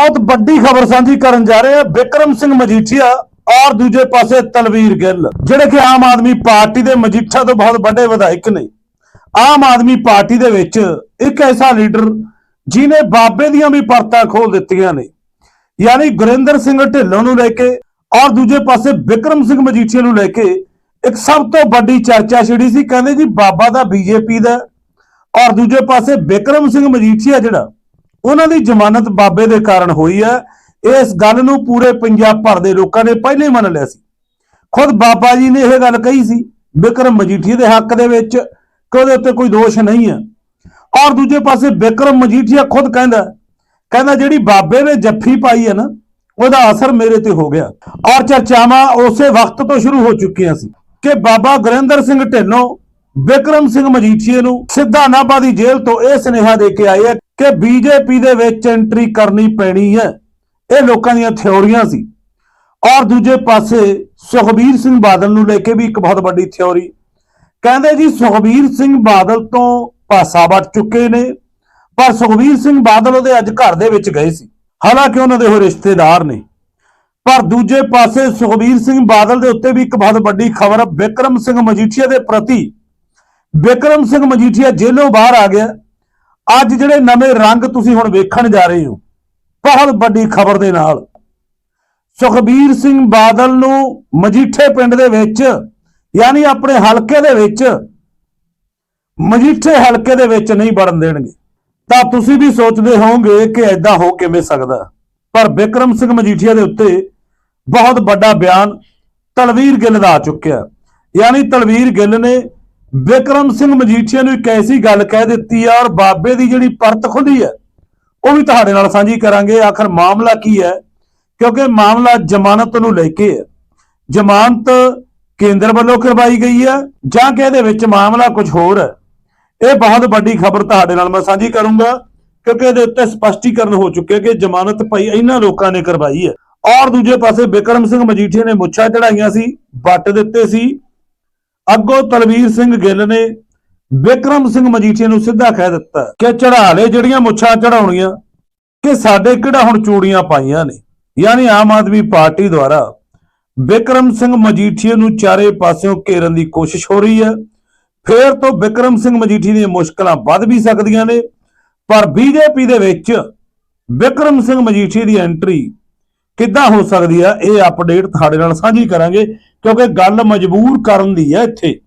ਬਹੁਤ ਵੱਡੀ ਖਬਰ ਸਾਂਝੀ ਕਰਨ ਜਾ ਰਹੇ ਹਾਂ। ਵਿਕਰਮ ਸਿੰਘ ਮਜੀਠੀਆ ਔਰ ਦੂਜੇ ਪਾਸੇ ਤਲਵੀਰ ਗਿੱਲ, ਜਿਹੜੇ ਕਿ ਆਮ ਆਦਮੀ ਪਾਰਟੀ ਦੇ ਮਜੀਠਾ ਤੋਂ ਬਹੁਤ ਵੱਡੇ ਵਿਧਾਇਕ ਨੇ। ਆਮ ਆਦਮੀ ਪਾਰਟੀ ਦੇ ਵਿੱਚ ਇੱਕ ਐਸਾ ਲੀਡਰ ਜਿਨੇ ਬਾਬੇ ਦੀਆਂ ਵੀ ਪਰਤਾਂ ਖੋਲ ਦਿੱਤੀਆਂ ਨੇ। ਯਾਨੀ ਗੁਰਿੰਦਰ ਸਿੰਘ ਢਿੱਲੋਂ ਨੂੰ ਲੈ ਕੇ ਔਰ ਦੂਜੇ ਪਾਸੇ ਵਿਕਰਮ ਸਿੰਘ ਮਜੀਠੀਆ ਨੂੰ ਲੈ ਕੇ ਇੱਕ ਸਭ ਤੋਂ ਵੱਡੀ ਚਰਚਾ ਛਿੜੀ ਸੀ। ਕਹਿੰਦੇ ਜੀ, ਬਾਬਾ ਦਾ ਬੀਜੇਪੀ ਦਾ ਔਰ ਦੂਜੇ ਪਾਸੇ ਵਿਕਰਮ ਸਿੰਘ ਮਜੀਠੀਆ ਜਿਹੜਾ ਉਹਨਾਂ ਦੀ ਜ਼ਮਾਨਤ ਬਾਬੇ ਦੇ ਕਾਰਨ ਹੋਈ ਹੈ। ਇਸ ਗੱਲ ਨੂੰ ਪੂਰੇ ਪੰਜਾਬ ਭਰ ਦੇ ਲੋਕਾਂ ਨੇ ਪਹਿਲੇ ਮੰਨ ਲਿਆ ਸੀ। ਖੁਦ ਬਾਬਾ ਜੀ ਨੇ ਇਹ ਗੱਲ ਕਹੀ ਸੀ, ਵਿਕਰਮ ਮਜੀਠੀਆ ਦੇ ਹੱਕ ਦੇ ਵਿੱਚ ਕਿ ਉਹਦੇ ਉੱਤੇ ਕੋਈ ਦੋਸ਼ ਨਹੀਂ ਹੈ। ਔਰ ਦੂਜੇ ਪਾਸੇ ਵਿਕਰਮ ਮਜੀਠੀਆ ਖੁਦ ਕਹਿੰਦਾ ਕਹਿੰਦਾ ਜਿਹੜੀ ਬਾਬੇ ਨੇ ਜੱਫੀ ਪਾਈ ਹੈ ਨਾ, ਉਹਦਾ ਅਸਰ ਮੇਰੇ ਤੇ ਹੋ ਗਿਆ। ਔਰ ਚਰਚਾਵਾਂ ਉਸੇ ਵਕਤ ਤੋਂ ਸ਼ੁਰੂ ਹੋ ਚੁੱਕੀਆਂ ਸੀ ਕਿ ਬਾਬਾ ਗੁਰਿੰਦਰ ਸਿੰਘ ਢਿੱਲੋਂ ਵਿਕਰਮ ਸਿੰਘ ਮਜੀਠੀਏ ਨੂੰ ਸਿੱਧਾ ਨਾਭਾ ਦੀ ਜੇਲ੍ਹ ਤੋਂ ਇਹ ਸੁਨੇਹਾ ਦੇ ਕੇ ਆਏ ਹੈ ਕਿ ਬੀਜੇਪੀ ਦੇ ਵਿੱਚ ਐਂਟਰੀ ਕਰਨੀ ਪੈਣੀ ਹੈ। ਇਹ ਲੋਕਾਂ ਦੀਆਂ ਥਿਉਰੀਆਂ ਸੀ। ਔਰ ਦੂਜੇ ਪਾਸੇ ਸੁਖਬੀਰ ਸਿੰਘ ਬਾਦਲ ਨੂੰ ਲੈ ਕੇ ਵੀ ਇੱਕ ਬਹੁਤ ਵੱਡੀ ਥਿਉਰੀ। ਕਹਿੰਦੇ ਜੀ, ਸੁਖਬੀਰ ਸਿੰਘ ਬਾਦਲ ਤੋਂ ਪਾਸਾ ਵੱਟ ਚੁੱਕੇ ਨੇ, ਪਰ ਸੁਖਬੀਰ ਸਿੰਘ ਬਾਦਲ ਉਹਦੇ ਅੱਜ ਘਰ ਦੇ ਵਿੱਚ ਗਏ ਸੀ। ਹਾਲਾਂਕਿ ਉਹਨਾਂ ਦੇ ਉਹ ਰਿਸ਼ਤੇਦਾਰ ਨੇ। ਪਰ ਦੂਜੇ ਪਾਸੇ ਸੁਖਬੀਰ ਸਿੰਘ ਬਾਦਲ ਦੇ ਉੱਤੇ ਵੀ ਇੱਕ ਬਹੁਤ ਵੱਡੀ ਖਬਰ, ਵਿਕਰਮ ਸਿੰਘ ਮਜੀਠੀਆ ਦੇ ਪ੍ਰਤੀ। ਵਿਕਰਮ ਸਿੰਘ ਮਜੀਠੀਆ ਜੇਲੋਂ ਬਾਹਰ ਆ ਗਿਆ। ਅੱਜ ਜਿਹੜੇ ਨਵੇਂ ਰੰਗ ਤੁਸੀਂ ਹੁਣ ਵੇਖਣ ਜਾ ਰਹੇ ਹੋ, ਬਹੁਤ ਵੱਡੀ ਖਬਰ ਦੇ ਨਾਲ। ਸੁਖਬੀਰ ਸਿੰਘ ਬਾਦਲ ਨੂੰ ਮਜੀਠੇ ਪਿੰਡ ਦੇ ਵਿੱਚ, ਯਾਨੀ ਆਪਣੇ ਹਲਕੇ ਦੇ ਵਿੱਚ, ਮਜੀਠੇ ਹਲਕੇ ਦੇ ਵਿੱਚ ਨਹੀਂ ਵੜਨ ਦੇਣਗੇ। ਤਾਂ ਤੁਸੀਂ ਵੀ ਸੋਚਦੇ ਹੋਵੋਗੇ ਕਿ ਐਦਾਂ ਹੋ ਕਿਵੇਂ ਸਕਦਾ। ਪਰ ਵਿਕਰਮ ਸਿੰਘ ਮਜੀਠੀਆ ਦੇ ਉੱਤੇ ਬਹੁਤ ਵੱਡਾ ਬਿਆਨ ਤਲਵੀਰ ਗਿੱਲ ਦਾ ਆ ਚੁੱਕਿਆ। ਯਾਨੀ ਤਲਵੀਰ ਗਿੱਲ ਨੇ ਵਿਕਰਮ ਸਿੰਘ ਮਜੀਠੀਆ ਨੂੰ ਇੱਕ ਐਸੀ ਗੱਲ ਕਹਿ ਦਿੱਤੀ ਆ ਔਰ ਬਾਬੇ ਦੀ ਜਿਹੜੀ ਪਰਤ ਖੁੱਲੀ ਹੈ, ਉਹ ਵੀ ਤੁਹਾਡੇ ਨਾਲ ਸਾਂਝੀ ਕਰਾਂਗੇ। ਆਖਰ ਮਾਮਲਾ ਕੀ ਹੈ? ਕਿਉਂਕਿ ਮਾਮਲਾ ਜ਼ਮਾਨਤ ਨੂੰ ਲੈ ਕੇ ਹੈ। ਜ਼ਮਾਨਤ ਕੇਂਦਰ ਵੱਲੋਂ ਕਰਵਾਈ ਗਈ ਹੈ ਜਾਂ ਕਿ ਇਹਦੇ ਵਿੱਚ ਮਾਮਲਾ ਕੁਝ ਹੋਰ ਹੈ? ਇਹ ਬਹੁਤ ਵੱਡੀ ਖਬਰ ਤੁਹਾਡੇ ਨਾਲ ਮੈਂ ਸਾਂਝੀ ਕਰੂੰਗਾ, ਕਿਉਂਕਿ ਇਹਦੇ ਉੱਤੇ ਸਪਸ਼ਟੀਕਰਨ ਹੋ ਚੁੱਕਿਆ ਕਿ ਜ਼ਮਾਨਤ ਭਾਈ ਇਹਨਾਂ ਲੋਕਾਂ ਨੇ ਕਰਵਾਈ ਹੈ। ਔਰ ਦੂਜੇ ਪਾਸੇ ਵਿਕਰਮ ਸਿੰਘ ਮਜੀਠੀਆ ਨੇ ਮੁੱਛਾਂ ਚੜਾਈਆਂ ਸੀ, ਵੱਟ ਦਿੱਤੇ ਸੀ ਅੱਗੋਂ ਤਲਵੀਰ ਸਿੰਘ ਗਿੱਲ ਨੇ ਵਿਕਰਮ ਸਿੰਘ ਮਜੀਠੀਆ ਨੂੰ ਸਿੱਧਾ ਕਹਿ ਦਿੱਤਾ ਕਿ ਚੜਾ ਲੈ ਜਿਹੜੀਆਂ ਮੁੱਛਾਂ ਚੜਾਉਣੀਆਂ ਕਿ ਸਾਡੇ ਕਿਹੜਾ ਹੁਣ ਚੂੜੀਆਂ ਪਾਈਆਂ ਨੇ? ਯਾਨੀ ਆਮ ਆਦਮੀ ਪਾਰਟੀ ਦੁਆਰਾ ਵਿਕਰਮ ਸਿੰਘ ਮਜੀਠੀਆ ਨੂੰ ਚਾਰੇ ਪਾਸਿਓਂ ਘੇਰਨ ਦੀ ਕੋਸ਼ਿਸ਼ ਹੋ ਰਹੀ ਹੈ। ਫੇਰ ਤੋਂ ਵਿਕਰਮ ਸਿੰਘ ਮਜੀਠੀ ਦੀਆਂ ਮੁਸ਼ਕਲਾਂ ਵੱਧ ਵੀ ਸਕਦੀਆਂ ਨੇ, ਪਰ ਬੀਜੇਪੀ ਦੇ ਵਿੱਚ ਵਿਕਰਮ ਸਿੰਘ ਮਜੀਠੀ ਦੀ ਐਂਟਰੀ ਕਿੱਦਾਂ ਹੋ ਸਕਦੀ ਹੈ ਇਹ ਅਪਡੇਟ ਤੁਹਾਡੇ ਨਾਲ ਸਾਂਝੀ ਕਰਾਂਗੇ। ਕਿਉਂਕਿ ਗੱਲ ਮਜਬੂਰ ਕਰਨ ਦੀ ਹੈ ਇੱਥੇ।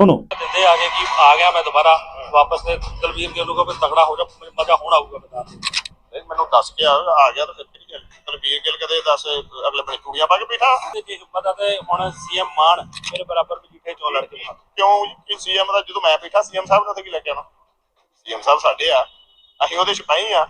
ਸੁਣੋ। ਦਿੰਦੇ ਆ ਗਏ ਕਿ ਆ ਗਿਆ ਮੈਂ ਦੁਬਾਰਾ ਵਾਪਸ ਤੇ ਦਲਵੀਰ ਗਿੱਲ ਨੂੰ ਕਹੋ ਵੀ ਤਗੜਾ ਹੋ ਜਾ ਮੈਨੂੰ ਮਜ਼ਾ ਹੁਣ ਆਊਗਾ ਬਤਾ ਨਹੀਂ ਮੈਨੂੰ ਦੱਸ ਕੇ ਆ ਆ ਗਿਆ ਤਾਂ ਫਿਰ ਕਿਹੜੀ ਗੱਲ ਤਲਵੀਰ ਗਿੱਲ ਕਦੇ ਦੱਸ ਅਗਲੇ ਬਣੇ ਚੂੜੀਆਂ ਪਾ ਕੇ ਬੈਠਾ? ਤੇ ਜੇ ਆ ਤੇ ਹੁਣ ਸੀਐਮ ਮਾਨ ਮੇਰੇ ਬਰਾਬਰ ਮਜੀਠੇ ਚੋਂ ਲੜ ਕੇ। ਕਿਉਂ? ਕਿ ਸੀਐਮ ਦਾ ਜਦੋਂ ਮੈਂ ਬੈਠਾ ਸੀਐਮ ਸਾਹਿਬ ਨੇ ਉੱਥੇ ਕੀ ਲੈ ਕੇ ਸੀਐਮ ਸਾਹਿਬ ਸਾਡੇ ਆ ਅਸੀਂ ਉਹਦੇ ਸਿਪਾਹੀ ਆ।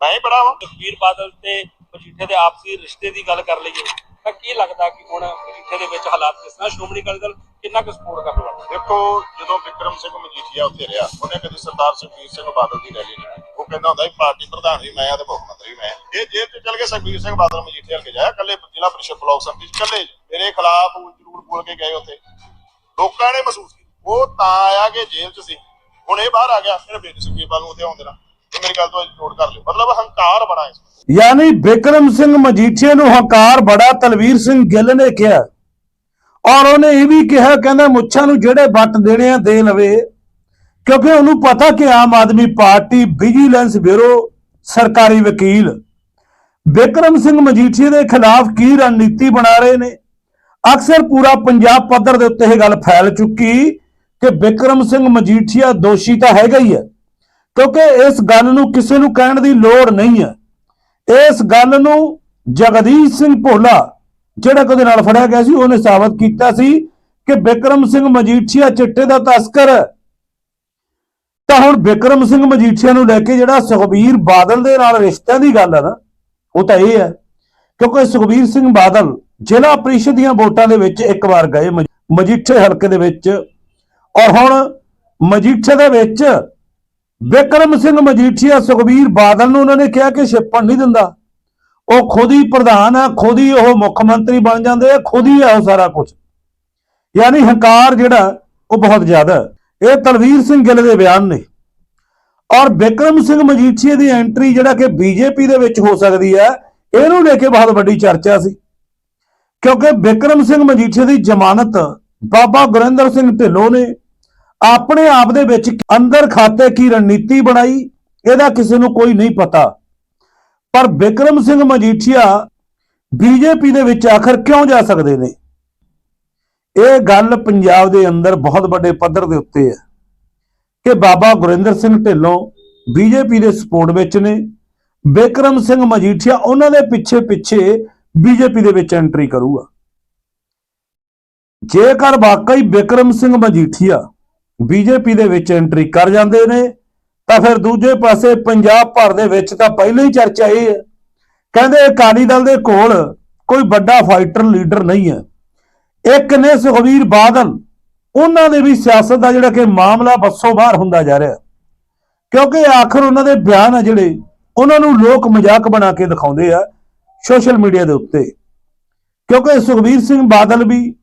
ਮੈਂ ਹੀ ਬੜਾ ਵਾਂ। ਸੁਖਬੀਰ ਬਾਦਲ ਤੇ ਮਜੀਠੇ ਦੇ ਆਪਸੀ ਰਿਸ਼ਤੇ ਦੀ ਗੱਲ ਕਰ ਲਈਏ। ਤਾਂ ਕੀ ਲੱਗਦਾ ਕਿ ਹੁਣ ਮਜੀਠੇ ਦੇ ਵਿੱਚ ਹਾਲਾਤ ਕਿਸ ਤਰ੍ਹਾਂ? ਸ਼੍ਰੋਮਣੀ ਅਕਾਲੀ ਦਲ ਕਿੰਨਾ ਕੁ ਸਪੋਰਟ ਕਰਨ ਵਾਲਾ ਦੇਖੋ, ਜਦੋਂ ਵਿਕਰਮ ਸਿੰਘ ਮਜੀਠੀਆ ਉੱਥੇ ਰਿਹਾ, ਉਹਨੇ ਕਦੀ ਸਰਦਾਰ ਸੁਖਬੀਰ ਸਿੰਘ ਬਾਦਲ ਦੀ ਰੈਲੀ ਨਹੀਂ ਉਹ ਕਹਿੰਦਾ ਹੁੰਦਾ ਸੀ, ਪਾਰਟੀ ਪ੍ਰਧਾਨ ਵੀ ਮੈਂ ਆ ਤੇ ਮੁੱਖ ਮੰਤਰੀ ਵੀ ਮੈਂ ਇਹ ਜੇਲ੍ਹ ਚ ਚੱਲ ਕੇ ਸੁਖਬੀਰ ਸਿੰਘ ਬਾਦਲ ਮਜੀਠੀਆ ਕੇ ਜਾਇਆ ਕੱਲੇ ਜ਼ਿਲ੍ਹਾ ਪ੍ਰੀਸ਼ਦ ਬਲਾਕ ਸੰਮਤੀ ਚ। ਕੱਲੇ ਮੇਰੇ ਖਿਲਾਫ ਜ਼ਰੂਰ ਬੋਲ ਕੇ ਗਏ ਉੱਥੇ। ਲੋਕਾਂ ਨੇ ਮਹਿਸੂਸ ਕੀਤਾ, ਉਹ ਤਾਂ ਆਇਆ ਕਿ ਜੇਲ੍ਹ ਚ ਸੀ। ਹੁਣ ਇਹ ਬਾਹਰ ਆ ਗਿਆ, ਫਿਰ ਬੇਟੀ ਸੁਖਬੀਰ ਬਾਦਲ ਨੂੰ ਉੱਥੇ ਆਉਣ ਦੇਣਾ। ਮੇਰੀ ਗੱਲ ਤੋਂ ਨੋਟ ਕਰ ਲਿਓ। ਮਤਲਬ ਹੰਕਾਰ ਬੜਾ ਇਸ ਯਾਨੀ ਵਿਕਰਮ ਸਿੰਘ ਮਜੀਠੀਆ ਨੂੰ ਹੰਕਾਰ ਬੜਾ, ਤਲਵੀਰ ਸਿੰਘ ਗਿੱਲ ਨੇ ਕਿਹਾ। ਔਰ ਉਹਨੇ ਇਹ ਵੀ ਕਿਹਾ, ਕਹਿੰਦਾ ਮੁੱਛਾਂ ਨੂੰ ਜਿਹੜੇ ਵੱਟ ਦੇਣੇ ਆ, ਦੇ ਲਵੇ। ਕਿਉਂਕਿ ਉਹਨੂੰ ਪਤਾ ਕਿ Aam Aadmi party, vigilance bureau, ਸਰਕਾਰੀ ਵਕੀਲ। ਬਿਕਰਮ ਸਿੰਘ ਮਜੀਠੀਆ ਦੇ ਖਿਲਾਫ ਕੀ ਰਣਨੀਤੀ ਬਣਾ ਰਹੇ ਨੇ? ਅਕਸਰ ਪੂਰਾ ਪੰਜਾਬ ਪੱਧਰ ਦੇ ਉੱਤੇ ਇਹ ਗੱਲ ਫੈਲ ਚੁੱਕੀ ਕਿ ਬਿਕਰਮ ਸਿੰਘ ਮਜੀਠੀਆ ਦੋਸ਼ੀ ਤਾਂ ਹੈਗਾ ਹੀ ਹੈ। ਕਿਉਂਕਿ ਇਸ ਗੱਲ ਨੂੰ ਕਿਸੇ ਨੂੰ ਕਹਿਣ ਦੀ ਲੋੜ ਨਹੀਂ ਹੈ। ਇਸ ਗੱਲ ਨੂੰ ਜਗਦੀਸ਼ ਸਿੰਘ ਭੋਲਾ, ਜਿਹੜਾ ਕਦੇ ਨਾਲ ਫੜਿਆ ਗਿਆ ਸੀ, ਉਹਨੇ ਸਾਬਤ ਕੀਤਾ ਸੀ ਕਿ ਵਿਕਰਮ ਸਿੰਘ ਮਜੀਠੀਆ ਚਿੱਟੇ ਦਾ ਤਸਕਰ ਹੈ। ਤਾਂ ਹੁਣ ਵਿਕਰਮ ਸਿੰਘ ਮਜੀਠੀਆ ਨੂੰ ਲੈ ਕੇ ਜਿਹੜਾ ਸੁਖਬੀਰ ਬਾਦਲ ਦੇ ਨਾਲ ਰਿਸ਼ਤਿਆਂ ਦੀ ਗੱਲ ਹੈ ਨਾ, ਉਹ ਤਾਂ ਇਹ ਹੈ ਕਿਉਂਕਿ ਸੁਖਬੀਰ ਸਿੰਘ ਬਾਦਲ ਜ਼ਿਲ੍ਹਾ ਪ੍ਰੀਸ਼ਦ ਦੀਆਂ ਵੋਟਾਂ ਦੇ ਵਿੱਚ ਇੱਕ ਵਾਰ ਗਏ ਮਜੀਠੇ ਹਲਕੇ ਦੇ ਵਿੱਚ ਔਰ ਹੁਣ ਮਜੀਠੇ ਦੇ ਵਿੱਚ ਵਿਕਰਮ ਸਿੰਘ ਮਜੀਠੀਆ ਸੁਖਬੀਰ ਬਾਦਲ ਨੂੰ ਉਹਨਾਂ ਨੇ ਕਿਹਾ ਕਿ ਛਿੱਪਣ ਨਹੀਂ ਦਿੰਦਾ। ਉਹ ਖੁਦ ਹੀ ਪ੍ਰਧਾਨ ਆ, ਖੁਦ ਹੀ ਉਹ ਮੁੱਖ ਮੰਤਰੀ ਬਣ ਜਾਂਦੇ ਆ, ਖੁਦ ਹੀ ਆ ਉਹ ਸਾਰਾ ਕੁਝ ਯਾਨੀ ਹੰਕਾਰ ਜਿਹੜਾ, ਉਹ ਬਹੁਤ ਜ਼ਿਆਦਾ। ਇਹ ਤਲਵੀਰ ਸਿੰਘ ਗਿੱਲ ਦੇ ਬਿਆਨ ਨੇ। ਔਰ ਬਿਕਰਮ ਸਿੰਘ ਮਜੀਠੀਆ ਦੀ ਐਂਟਰੀ ਜਿਹੜਾ ਕਿ ਬੀਜੇਪੀ ਦੇ ਵਿੱਚ ਹੋ ਸਕਦੀ ਹੈ, ਇਹਨੂੰ ਲੈ ਕੇ ਬਹੁਤ ਵੱਡੀ ਚਰਚਾ ਸੀ। ਕਿਉਂਕਿ ਬਿਕਰਮ ਸਿੰਘ ਮਜੀਠੀਆ ਦੀ ਜ਼ਮਾਨਤ ਬਾਬਾ ਗੁਰਿੰਦਰ ਸਿੰਘ ਢਿੱਲੋਂ ਨੇ ਆਪਣੇ ਆਪ ਦੇ ਵਿੱਚ ਅੰਦਰ ਖਾਤੇ ਕੀ ਰਣਨੀਤੀ ਬਣਾਈ, ਇਹਦਾ ਕਿਸੇ ਨੂੰ ਕੋਈ ਨਹੀਂ ਪਤਾ। ਪਰ ਬਿਕਰਮ ਸਿੰਘ ਮਜੀਠੀਆ ਬੀਜੇਪੀ ਦੇ ਵਿੱਚ ਆਖਰ ਕਿਉਂ ਜਾ ਸਕਦੇ ਨੇ? ਇਹ ਗੱਲ ਪੰਜਾਬ ਦੇ ਅੰਦਰ ਬਹੁਤ ਵੱਡੇ ਪੱਧਰ ਦੇ ਉੱਤੇ ਹੈ ਕਿ ਬਾਬਾ ਗੁਰਿੰਦਰ ਸਿੰਘ ਢਿੱਲੋਂ ਬੀਜੇਪੀ ਦੇ ਸਪੋਰਟ ਵਿੱਚ ਨੇ। ਬਿਕਰਮ ਸਿੰਘ ਮਜੀਠੀਆ ਉਹਨਾਂ ਦੇ ਪਿੱਛੇ ਪਿੱਛੇ ਬੀਜੇਪੀ ਦੇ ਵਿੱਚ ਐਂਟਰੀ ਕਰੂਗਾ। ਜੇਕਰ ਵਾਕਈ ਬਿਕਰਮ ਸਿੰਘ ਮਜੀਠੀਆ ਬੀਜੇਪੀ ਦੇ ਵਿੱਚ ਐਂਟਰੀ ਕਰ ਜਾਂਦੇ ਨੇ, ਤਾਂ ਫਿਰ ਦੂਜੇ ਪਾਸੇ ਪੰਜਾਬ ਭਰ ਦੇ ਵਿੱਚ ਤਾਂ ਪਹਿਲਾਂ ਹੀ ਚਰਚਾ ਇਹ ਹੈ। ਕਹਿੰਦੇ ਅਕਾਲੀ ਦਲ ਦੇ ਕੋਲ ਕੋਈ ਵੱਡਾ ਫਾਈਟਰ ਲੀਡਰ ਨਹੀਂ ਹੈ। ਇੱਕ ਨੇ ਸੁਖਵੀਰ ਬਾਦਲ, ਉਹਨਾਂ ਦੇ ਵੀ ਸਿਆਸਤ ਦਾ ਜਿਹੜਾ ਕਿ ਮਾਮਲਾ ਬੱਸੋਂ ਬਾਹਰ ਹੁੰਦਾ ਜਾ ਰਿਹਾ। ਕਿਉਂਕਿ ਆਖਰ ਉਹਨਾਂ ਦੇ ਬਿਆਨ ਆ ਜਿਹੜੇ, ਉਹਨਾਂ ਨੂੰ ਲੋਕ ਮਜ਼ਾਕ ਬਣਾ ਕੇ ਦਿਖਾਉਂਦੇ ਆ ਸੋਸ਼ਲ ਮੀਡੀਆ ਦੇ ਉੱਤੇ। ਕਿਉਂਕਿ ਸੁਖਵੀਰ ਸਿੰਘ ਬਾਦਲ ਵੀ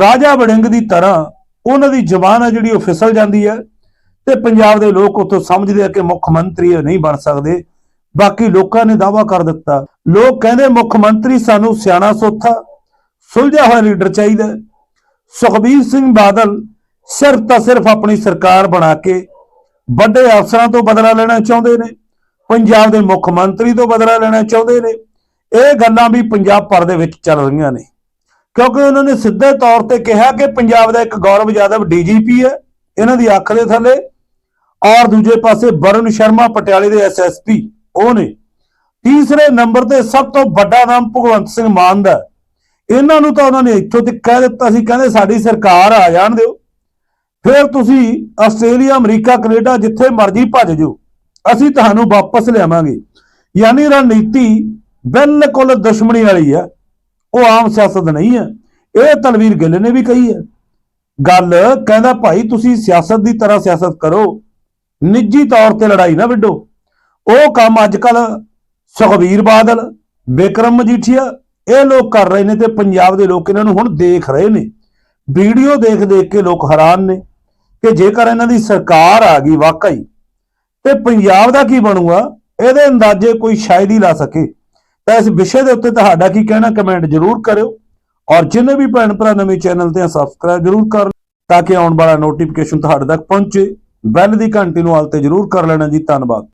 ਰਾਜਾ ਵੜਿੰਗ ਦੀ ਤਰ੍ਹਾਂ ਉਹਨਾਂ ਦੀ ਜ਼ਬਾਨ ਆ ਜਿਹੜੀ ਉਹ ਫਿਸਲ ਜਾਂਦੀ ਹੈ ਤੇ ਪੰਜਾਬ ਦੇ ਲੋਕ ਉੱਥੋਂ ਸਮਝਦੇ ਆ ਕਿ ਮੁੱਖ ਮੰਤਰੀ ਇਹ ਨਹੀਂ ਬਣ ਸਕਦੇ। ਬਾਕੀ ਲੋਕਾਂ ਨੇ ਦਾਵਾ ਕਰ ਦਿੱਤਾ। ਲੋਕ ਕਹਿੰਦੇ ਮੁੱਖ ਮੰਤਰੀ ਸਾਨੂੰ ਸਿਆਣਾ ਸੋਥਾ ਸੁਲਝਿਆ ਹੋਇਆ ਲੀਡਰ ਚਾਹੀਦਾ। ਸੁਖਬੀਰ ਸਿੰਘ ਬਾਦਲ ਸਿਰਫ ਤਾਂ ਸਿਰਫ ਆਪਣੀ ਸਰਕਾਰ ਬਣਾ ਕੇ ਵੱਡੇ ਅਫਸਰਾਂ ਤੋਂ ਬਦਲਾ ਲੈਣਾ ਚਾਹੁੰਦੇ ਨੇ, ਪੰਜਾਬ ਦੇ ਮੁੱਖ ਮੰਤਰੀ ਤੋਂ ਬਦਲਾ ਲੈਣਾ ਚਾਹੁੰਦੇ ਨੇ। ਇਹ ਗੱਲਾਂ ਵੀ ਪੰਜਾਬ ਭਰ ਦੇ ਵਿੱਚ ਚੱਲ ਰਹੀਆਂ ਨੇ। ਕਿਉਂਕਿ ਉਹਨਾਂ ਨੇ ਸਿੱਧੇ ਤੌਰ ਤੇ ਕਿਹਾ ਕਿ ਪੰਜਾਬ ਦਾ ਇੱਕ ਗੌਰਵ ਯਾਦਵ ਡੀਜੀਪੀ ਹੈ, ਇਹਨਾਂ ਦੀ ਅੱਖ ਦੇ ਥੱਲੇ। ਔਰ ਦੂਜੇ ਪਾਸੇ ਵਰੁਣ ਸ਼ਰਮਾ ਪਟਿਆਲੇ ਦੇ ਐਸਐਸਪੀ ਉਹ ਨੇ। ਤੀਸਰੇ ਨੰਬਰ ਤੇ ਸਭ ਤੋਂ ਵੱਡਾ ਨਾਮ ਭਗਵੰਤ ਸਿੰਘ ਮਾਨ ਦਾ। ਇਹਨਾਂ ਨੂੰ ਤਾਂ ਉਹਨਾਂ ਨੇ ਇੱਥੋਂ ਤੱਕ ਕਹਿ ਦਿੱਤਾ ਸੀ, ਕਹਿੰਦੇ ਸਾਡੀ ਸਰਕਾਰ ਆ, ਜਾਣ ਦਿਓ। ਫਿਰ ਤੁਸੀਂ ਆਸਟ੍ਰੇਲੀਆ, ਅਮਰੀਕਾ, ਕੈਨੇਡਾ ਜਿੱਥੇ ਮਰਜ਼ੀ ਭੱਜ ਜਾਓ, ਅਸੀਂ ਤੁਹਾਨੂੰ ਵਾਪਸ ਲਿਆਵਾਂਗੇ। ਯਾਨੀ ਰਣਨੀਤੀ ਬਿਲਕੁਲ ਦੁਸ਼ਮਣੀ ਵਾਲੀ ਹੈ। ਉਹ ਆਮ ਸਿਆਸਤ ਨਹੀਂ ਹੈ। ਇਹ ਤਲਵੀਰ ਗਿੱਲ ਨੇ ਵੀ ਕਹੀ ਹੈ। ਗੱਲ ਕਹਿੰਦਾ, ਭਾਈ, ਤੁਸੀਂ ਸਿਆਸਤ ਦੀ ਤਰ੍ਹਾਂ ਸਿਆਸਤ ਕਰੋ। ਨਿੱਜੀ ਤੌਰ ਤੇ ਲੜਾਈ ਨਾ ਵਿੱਢੋ। ਉਹ ਕੰਮ ਅੱਜ ਕੱਲ ਸੁਖਬੀਰ ਬਾਦਲ ਵਿਕਰਮ ਮਜੀਠੀਆ, ਇਹ ਲੋਕ ਕਰ ਰਹੇ ਨੇ ਤੇ ਪੰਜਾਬ ਦੇ ਲੋਕ ਇਹਨਾਂ ਨੂੰ ਹੁਣ ਦੇਖ ਰਹੇ ਨੇ। ਵੀਡੀਓ ਦੇਖ ਦੇਖ ਕੇ ਲੋਕ ਹੈਰਾਨ ਨੇ ਕਿ ਜੇਕਰ ਇਹਨਾਂ ਦੀ ਸਰਕਾਰ ਆ ਗਈ ਵਾਕਈ, ਤੇ ਪੰਜਾਬ ਦਾ ਕੀ ਬਣੂਗਾ? ਇਹਦੇ ਅੰਦਾਜ਼ੇ ਕੋਈ ਸ਼ਾਇਦ ਹੀ ਲਾ ਸਕੇ। ਤਾਂ ਇਸ ਵਿਸ਼ੇ ਦੇ ਉੱਤੇ ਤੁਹਾਡਾ ਕੀ ਕਹਿਣਾ ਕਮੈਂਟ ਜ਼ਰੂਰ ਕਰਿਓ। ਔਰ ਜਿੰਨੇ ਵੀ ਭੈਣ ਭਰਾ ਨਵੇਂ ਚੈਨਲ ਤੇ ਆ ਸਬਸਕ੍ਰਾਈਬ ਜ਼ਰੂਰ ਕਰ ਤਾਂ ਕਿ ਆਉਣ ਵਾਲਾ ਨੋਟੀਫਿਕੇਸ਼ਨ ਤੁਹਾਡੇ ਤੱਕ ਪਹੁੰਚੇ। ਬੈਲ ਦੀ ਘੰਟੀ ਨੂੰ ਹਾਲ ਤੇ ਜ਼ਰੂਰ ਕਰ ਲੈਣਾ ਜੀ। ਧੰਨਵਾਦ।